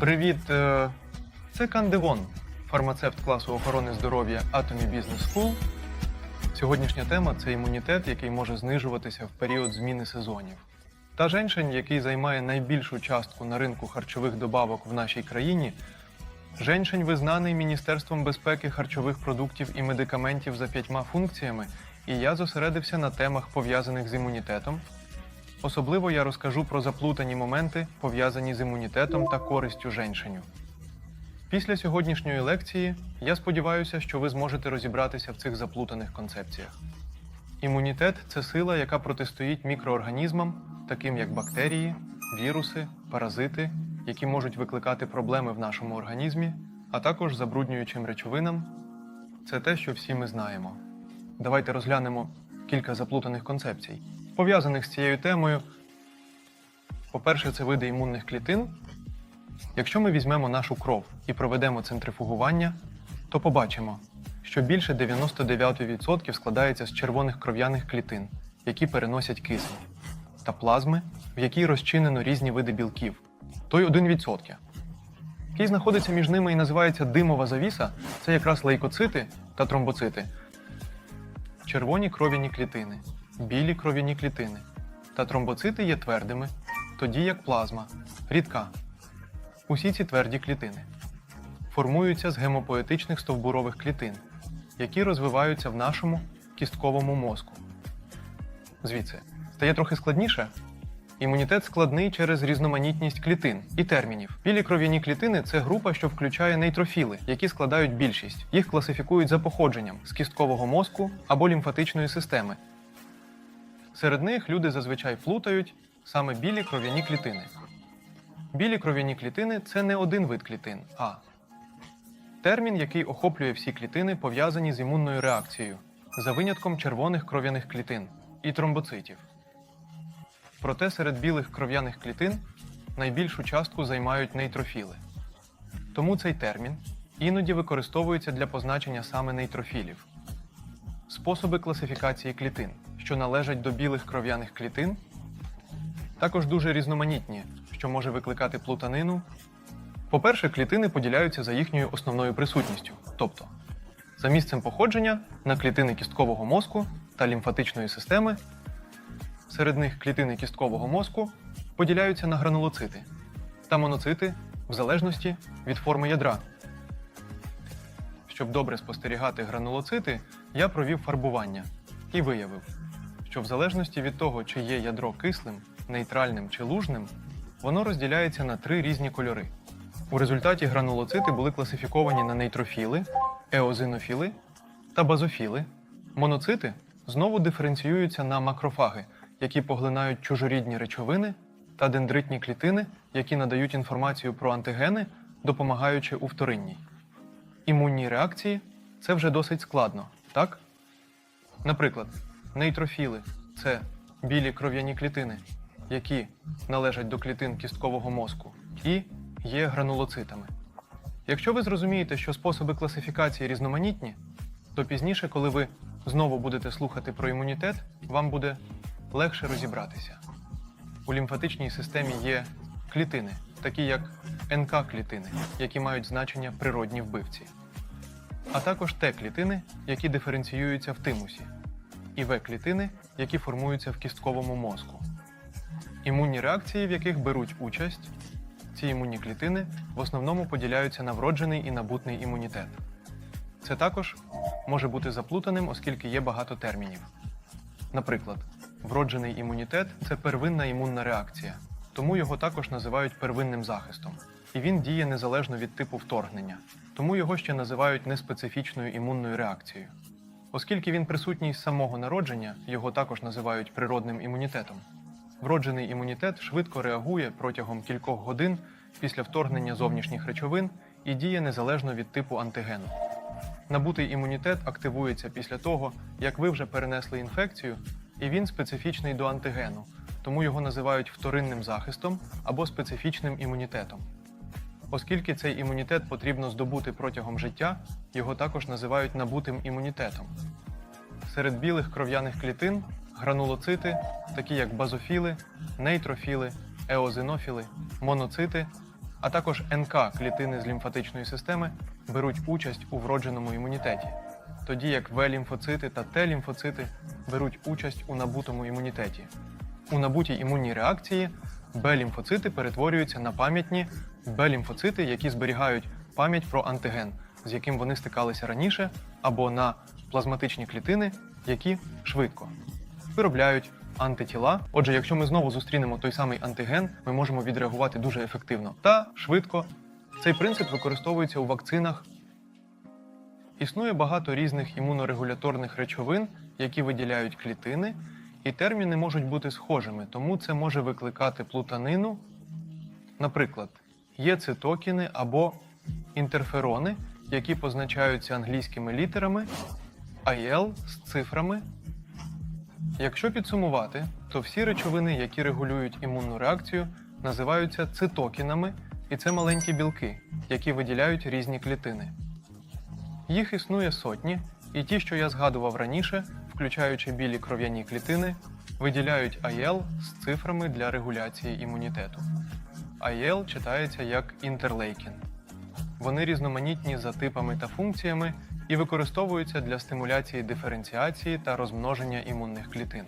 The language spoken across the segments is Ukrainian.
Привіт! е, Це Кандевон, фармацевт класу охорони здоров'я Atomy Business School. Сьогоднішня тема це імунітет, який може знижуватися в період зміни сезонів. Та женьшень, який займає найбільшу частку на ринку харчових добавок в нашій країні, женьшень визнаний Міністерством безпеки харчових продуктів і медикаментів за п'ятьма функціями, і я зосередився на темах, пов'язаних з імунітетом, Особливо я розкажу про заплутані моменти, пов'язані з імунітетом та користю женьшеню. Після сьогоднішньої лекції я сподіваюся, що ви зможете розібратися в цих заплутаних концепціях. Імунітет це сила, яка протистоїть мікроорганізмам, таким як бактерії, віруси, паразити, які можуть викликати проблеми в нашому організмі, а також забруднюючим речовинам. Це те, що всі ми знаємо. Давайте розглянемо кілька заплутаних концепцій, пов'язаних з цією темою. По-перше, це види імунних клітин. Якщо ми візьмемо нашу кров і проведемо центрифугування, то побачимо, що більше 99% складається з червоних кров'яних клітин, які переносять кисень, та плазми, в якій розчинено різні види білків, той 1%. Який знаходиться між ними і називається димова завіса, це якраз лейкоцити та тромбоцити, червоні кров'яні клітини, білі кров'яні клітини та тромбоцити є твердими, тоді як плазма рідка. Усі ці тверді клітини формуються з гемопоетичних стовбурових клітин, які розвиваються в нашому кістковому мозку. Звідси стає трохи складніше. Імунітет складний через різноманітність клітин і термінів. Білі кров'яні клітини це група, що включає нейтрофіли, які складають більшість. Їх класифікують за походженням з кісткового мозку або лімфатичної системи. Серед них люди зазвичай плутають саме білі кров'яні клітини. Білі кров'яні клітини це не один вид клітин, а термін, який охоплює всі клітини, пов'язані з імунною реакцією, за винятком червоних кров'яних клітин і тромбоцитів. Проте серед білих кров'яних клітин найбільшу частку займають нейтрофіли. Тому цей термін іноді використовується для позначення саме нейтрофілів. Способи класифікації клітин, що належать до білих кров'яних клітин, також дуже різноманітні, що може викликати плутанину. По-перше, клітини поділяються за їхньою основною присутністю, тобто за місцем походження на клітини кісткового мозку та лімфатичної системи. Серед них клітини кісткового мозку поділяються на гранулоцити та моноцити в залежності від форми ядра. Щоб добре спостерігати гранулоцити, я провів фарбування і виявив, що в залежності від того, чи є ядро кислим, нейтральним чи лужним, воно розділяється на три різні кольори. У результаті гранулоцити були класифіковані на нейтрофіли, еозинофіли та базофіли. Моноцити знову диференціюються на макрофаги, які поглинають чужорідні речовини, та дендритні клітини, які надають інформацію про антигени, допомагаючи у вторинній. Імунні реакції це вже досить складно, так? Наприклад, нейтрофіли це білі кров'яні клітини, які належать до клітин кісткового мозку і є гранулоцитами. Якщо ви зрозумієте, що способи класифікації різноманітні, то пізніше, коли ви знову будете слухати про імунітет, вам буде легше розібратися. У лімфатичній системі є клітини, такі як НК-клітини, які мають значення природні вбивці, а також Т-клітини, які диференціюються в тимусі, і В-клітини, які формуються в кістковому мозку. Імунні реакції, в яких беруть участь, ці імунні клітини в основному поділяються на вроджений і набутний імунітет. Це також може бути заплутаним, оскільки є багато термінів. Наприклад, вроджений імунітет це первинна імунна реакція, тому його також називають первинним захистом. І він діє незалежно від типу вторгнення, тому його ще називають неспецифічною імунною реакцією. Оскільки він присутній з самого народження, його також називають природним імунітетом. Вроджений імунітет швидко реагує протягом кількох годин після вторгнення зовнішніх речовин і діє незалежно від типу антигену. Набутий імунітет активується після того, як ви вже перенесли інфекцію, і він специфічний до антигену, тому його називають вторинним захистом або специфічним імунітетом. Оскільки цей імунітет потрібно здобути протягом життя, його також називають набутим імунітетом. Серед білих кров'яних клітин гранулоцити, такі як базофіли, нейтрофіли, еозинофіли, моноцити а також НК клітини з лімфатичної системи беруть участь у вродженому імунітеті, тоді як В-лімфоцити та Т-лімфоцити беруть участь у набутому імунітеті. У набутій імунній реакції Б-лімфоцити перетворюються на пам'ятні Б-лімфоцити, які зберігають пам'ять про антиген, з яким вони стикалися раніше, або на плазматичні клітини, які швидко виробляють антитіла. Отже, якщо ми знову зустрінемо той самий антиген, ми можемо відреагувати дуже ефективно та швидко. Цей принцип використовується у вакцинах. Існує багато різних імунорегуляторних речовин, які виділяють клітини, і терміни можуть бути схожими, тому це може викликати плутанину. Наприклад, є цитокіни або інтерферони, які позначаються англійськими літерами, IL з цифрами. Якщо підсумувати, то всі речовини, які регулюють імунну реакцію, називаються цитокінами, і це маленькі білки, які виділяють різні клітини. Їх існує сотні, і ті, що я згадував раніше, включаючи білі кров'яні клітини, виділяють IL з цифрами для регуляції імунітету. IL читається як інтерлейкін. Вони різноманітні за типами та функціями і використовуються для стимуляції диференціації та розмноження імунних клітин.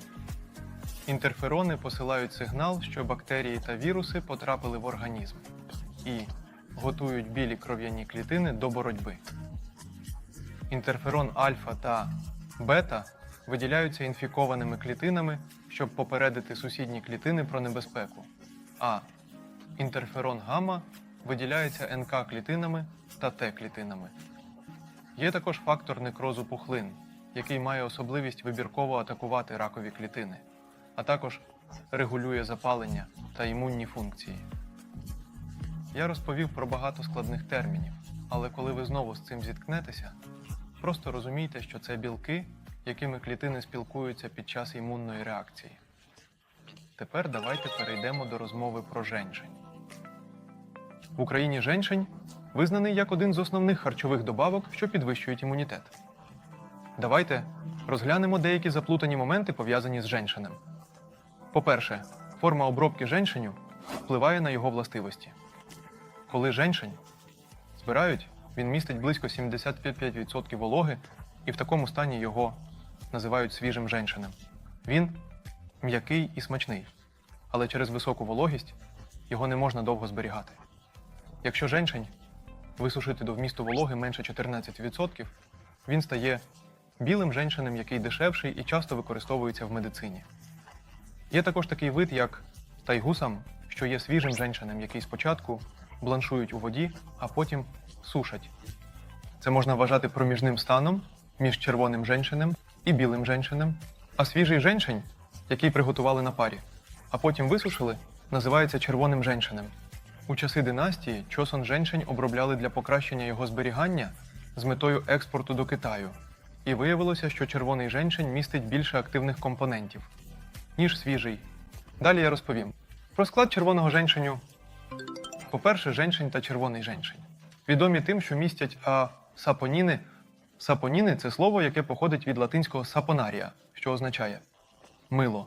Інтерферони посилають сигнал, що бактерії та віруси потрапили в організм і готують білі кров'яні клітини до боротьби. Інтерферон альфа та бета виділяються інфікованими клітинами, щоб попередити сусідні клітини про небезпеку. А інтерферон гамма виділяється НК клітинами та Т клітинами. Є також фактор некрозу пухлин, який має особливість вибірково атакувати ракові клітини, а також регулює запалення та імунні функції. Я розповів про багато складних термінів, але коли ви знову з цим зіткнетеся, просто розумійте, що це білки, якими клітини спілкуються під час імунної реакції. Тепер давайте перейдемо до розмови про женьшень. В Україні женьшень визнаний як один з основних харчових добавок, що підвищують імунітет. Давайте розглянемо деякі заплутані моменти, пов'язані з женьшенем. По-перше, форма обробки женьшеню впливає на його властивості. Коли женьшень збирають, він містить близько 75% вологи, і в такому стані його називають свіжим женьшенем. Він м'який і смачний, але через високу вологість його не можна довго зберігати. Якщо женьшень висушити до вмісту вологи менше 14%, він стає білим женьшенем, який дешевший і часто використовується в медицині. Є також такий вид, як тайгусам, що є свіжим женьшенем, який спочатку бланшують у воді, а потім сушать. Це можна вважати проміжним станом між червоним женьшенем і білим женьшенем, а свіжий женьшень, який приготували на парі, а потім висушили, називається червоним женьшенем. У часи династії чосон женьшень обробляли для покращення його зберігання з метою експорту до Китаю. І виявилося, що червоний женьшень містить більше активних компонентів, ніж свіжий. Далі я розповім. Про склад червоного женьшеню. По-перше, женьшень та червоний женьшень. Відомі тим, що містять а, сапоніни. Сапоніни це слово, яке походить від латинського сапонарія, що означає мило.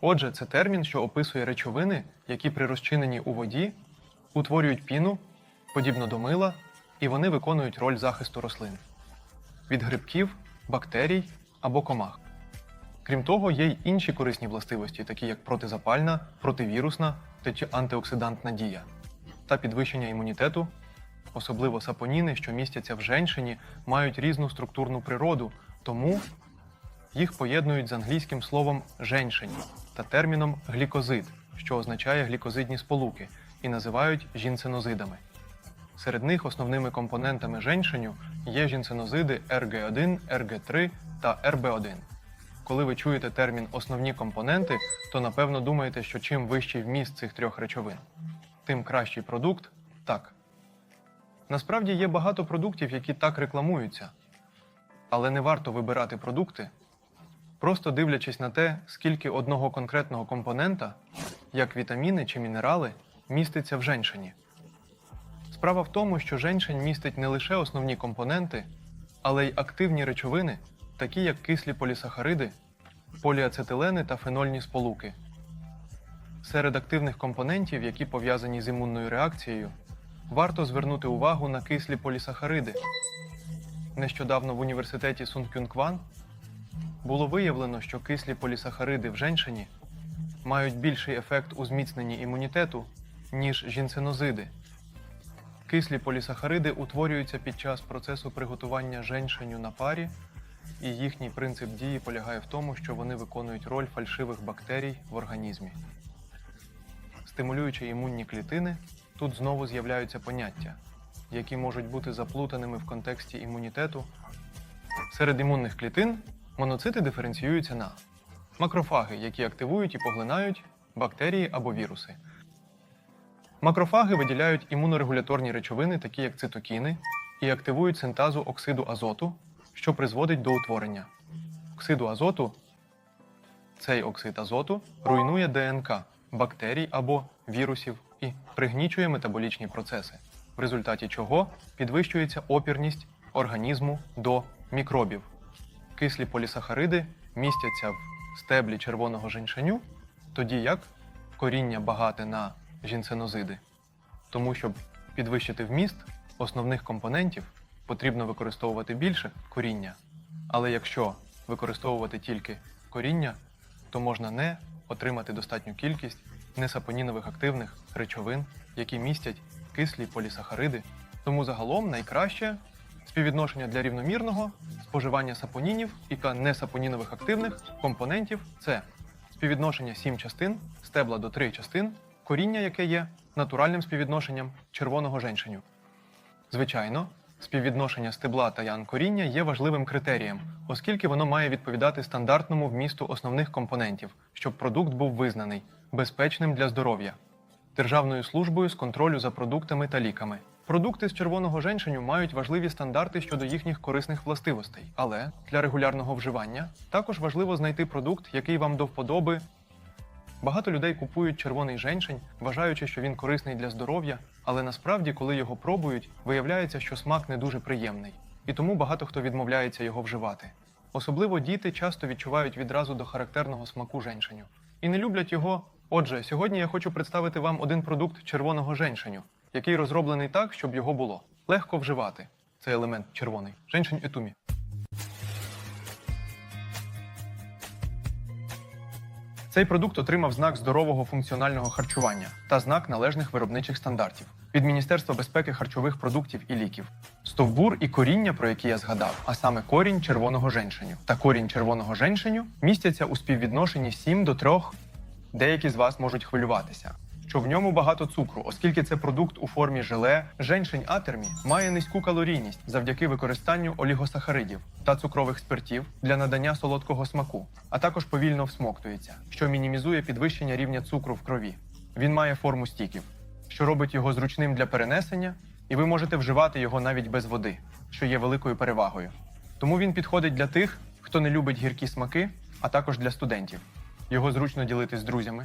Отже, це термін, що описує речовини, які при розчиненні у воді утворюють піну, подібно до мила, і вони виконують роль захисту рослин від грибків, бактерій або комах. Крім того, є й інші корисні властивості, такі як протизапальна, противірусна та антиоксидантна дія та підвищення імунітету. Особливо сапоніни, що містяться в женьшині, мають різну структурну природу, тому їх поєднують з англійським словом женьшень та терміном глікозид, що означає глікозидні сполуки, і називають жінценозидами. Серед них основними компонентами женьшеню є жінценозиди РГ1, РГ3 та РБ1. Коли ви чуєте термін основні компоненти, то напевно думаєте, що чим вищий вміст цих трьох речовин, тим кращий продукт так. Насправді є багато продуктів, які так рекламуються, але не варто вибирати продукти, просто дивлячись на те, скільки одного конкретного компонента, як вітаміни чи мінерали, міститься в женьшені. Справа в тому, що женьшень містить не лише основні компоненти, але й активні речовини, такі як кислі полісахариди, поліацетилени та фенольні сполуки. Серед активних компонентів, які пов'язані з імунною реакцією, варто звернути увагу на кислі полісахариди. Нещодавно в університеті Сункюнкван було виявлено, що кислі полісахариди в женщині мають більший ефект у зміцненні імунітету, ніж жінцинозиди. Кислі полісахариди утворюються під час процесу приготування женьшеню на парі, і їхній принцип дії полягає в тому, що вони виконують роль фальшивих бактерій в організмі. Стимулюючи імунні клітини, тут знову з'являються поняття, які можуть бути заплутаними в контексті імунітету. Серед імунних клітин моноцити диференціюються на макрофаги, які активують і поглинають бактерії або віруси. Макрофаги виділяють імунорегуляторні речовини, такі як цитокіни, і активують синтазу оксиду азоту, що призводить до утворення. Оксиду азоту цей оксид азоту руйнує ДНК бактерій або вірусів і пригнічує метаболічні процеси, в результаті чого підвищується опірність організму до мікробів. Кислі полісахариди містяться в стеблі червоного женьшеню, тоді як коріння багате на жінценозиди. Тому, щоб підвищити вміст основних компонентів, потрібно використовувати більше коріння. Але якщо використовувати тільки коріння, то можна не отримати достатню кількість несапонінових активних речовин, які містять кислі полісахариди. Тому загалом найкраще співвідношення для рівномірного споживання сапонінів і несапонінових активних компонентів це співвідношення 7 частин, стебла до 3 частин, коріння, яке є натуральним співвідношенням червоного женьшеню. Звичайно, співвідношення стебла та ян коріння є важливим критерієм, оскільки воно має відповідати стандартному вмісту основних компонентів, щоб продукт був визнаний безпечним для здоров'я Державною службою з контролю за продуктами та ліками. Продукти з червоного женьшеню мають важливі стандарти щодо їхніх корисних властивостей, але для регулярного вживання також важливо знайти продукт, який вам до вподоби. Багато людей купують червоний женьшень, вважаючи, що він корисний для здоров'я, але насправді, коли його пробують, виявляється, що смак не дуже приємний, і тому багато хто відмовляється його вживати. Особливо діти часто відчувають відразу до характерного смаку женьшеню і не люблять його. Отже, сьогодні я хочу представити вам один продукт червоного женьшеню, який розроблений так, щоб його було легко вживати. Це елемент червоний женьшень етумі. Цей продукт отримав знак здорового функціонального харчування та знак належних виробничих стандартів від Міністерства безпеки харчових продуктів і ліків. Стовбур і коріння, про які я згадав, а саме корінь червоного женьшеню та корінь червоного женьшеню містяться у співвідношенні 7 до 3. Деякі з вас можуть хвилюватися, що в ньому багато цукру, оскільки це продукт у формі желе, женьшень атермі має низьку калорійність завдяки використанню олігосахаридів та цукрових спиртів для надання солодкого смаку, а також повільно всмоктується, що мінімізує підвищення рівня цукру в крові. Він має форму стіків, що робить його зручним для перенесення, і ви можете вживати його навіть без води, що є великою перевагою. Тому він підходить для тих, хто не любить гіркі смаки, а також для студентів. Його зручно ділити з друзями,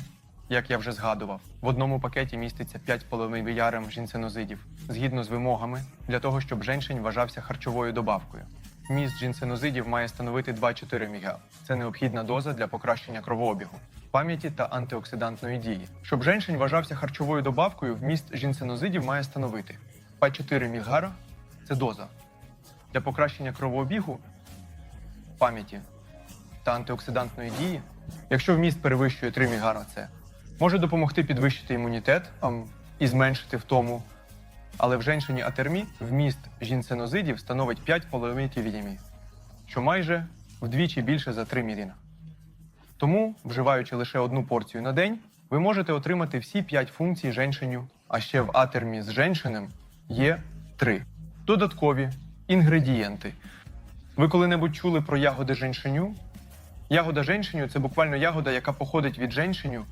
як я вже згадував. В одному пакеті міститься 5,5 віярем жінценозидів, згідно з вимогами, для того, щоб женшень вважався харчовою добавкою. Міст жінценозидів має становити 2,4 мг. Це необхідна доза для покращення кровообігу, пам'яті та антиоксидантної дії. Щоб женшень вважався харчовою добавкою, вміст жінценозидів має становити 2,4 мг – це доза. Для покращення кровообігу, пам'яті та антиоксидантної дії, якщо вміст перевищує 3 мігара, це може допомогти підвищити імунітет і зменшити втому. Але в женшині атермі вміст жінценозидів становить 5,5 вітамі, що майже вдвічі більше за 3 міріна. Тому, вживаючи лише одну порцію на день, ви можете отримати всі 5 функцій женшеню, а ще в атермі з женшенем є 3. Додаткові інгредієнти. Ви коли-небудь чули про ягоди женшеню? Ягода женшеню це буквально ягода, яка походить від женшеню.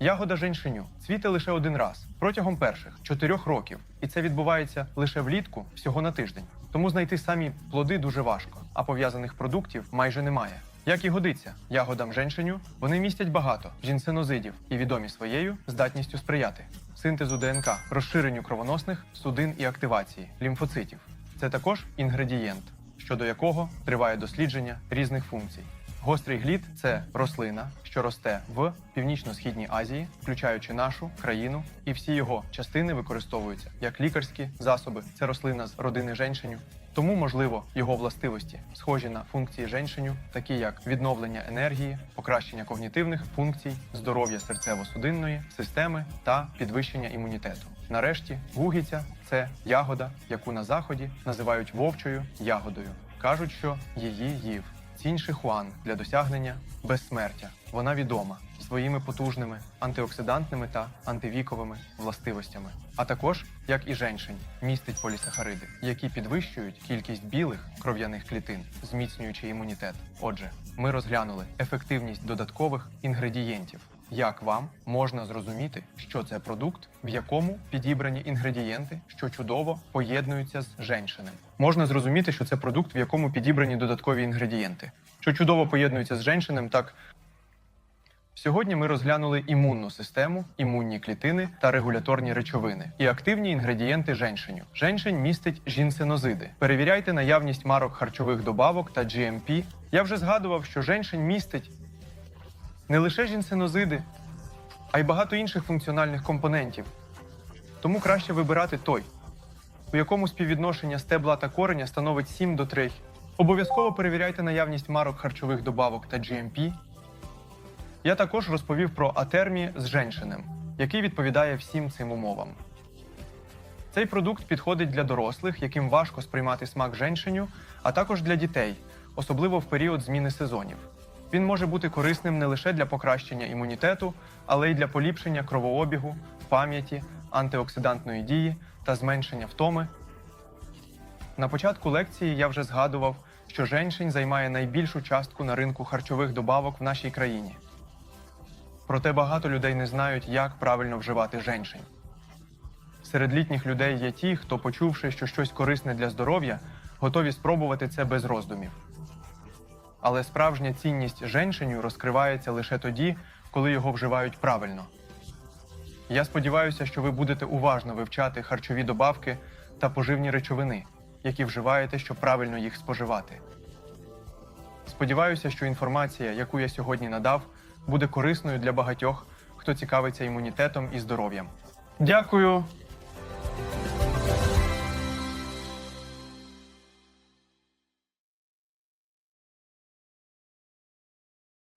Ягода женшеню цвіте лише один раз протягом перших чотирьох років, і це відбувається лише влітку всього на тиждень. Тому знайти самі плоди дуже важко, а пов'язаних продуктів майже немає. Як і годиться, ягодам женшеню вони містять багато жінценозидів і відомі своєю здатністю сприяти синтезу ДНК, розширенню кровоносних судин і активації лімфоцитів. Це також інгредієнт, щодо якого триває дослідження різних функцій. Гострий глід це рослина, що росте в північно-східній Азії, включаючи нашу країну, і всі його частини використовуються як лікарські засоби. Це рослина з родини женьшеню. Тому, можливо, його властивості схожі на функції женьшеню, такі як відновлення енергії, покращення когнітивних функцій, здоров'я серцево-судинної системи та підвищення імунітету. Нарешті, гугіця це ягода, яку на заході називають вовчою ягодою. Кажуть, що її їв Цінь Шихуан для досягнення безсмертя. Вона відома своїми потужними антиоксидантними та антивіковими властивостями, а також, як і женьшень, містить полісахариди, які підвищують кількість білих кров'яних клітин, зміцнюючи імунітет. Отже, ми розглянули ефективність додаткових інгредієнтів. Як вам можна зрозуміти, що це продукт, в якому підібрані інгредієнти, що чудово поєднуються з женьшенем? Можна зрозуміти, що це продукт, в якому підібрані додаткові інгредієнти, що чудово поєднуються з женьшенем, так Сьогодні ми розглянули імунну систему, імунні клітини та регуляторні речовини і активні інгредієнти женьшеню. Женьшень містить жінсенозиди. Перевіряйте наявність марок харчових добавок та GMP. Я вже згадував, що женьшень містить не лише жінсенозиди, а й багато інших функціональних компонентів. Тому краще вибирати той, у якому співвідношення стебла та кореня становить 7 до 3. Обов'язково перевіряйте наявність марок харчових добавок та GMP. Я також розповів про атермі з женьшенем, який відповідає всім цим умовам. Цей продукт підходить для дорослих, яким важко сприймати смак женьшеню, а також для дітей, особливо в період зміни сезонів. Він може бути корисним не лише для покращення імунітету, але й для поліпшення кровообігу, пам'яті, антиоксидантної дії та зменшення втоми. На початку лекції я вже згадував, що женьшень займає найбільшу частку на ринку харчових добавок в нашій країні. Проте багато людей не знають, як правильно вживати женьшень. Серед літніх людей є ті, хто, почувши, що щось корисне для здоров'я, готові спробувати це без роздумів. Але справжня цінність женьшеню розкривається лише тоді, коли його вживають правильно. Я сподіваюся, що ви будете уважно вивчати харчові добавки та поживні речовини, які вживаєте, щоб правильно їх споживати. Сподіваюся, що інформація, яку я сьогодні надав, буде корисною для багатьох, хто цікавиться імунітетом і здоров'ям. Дякую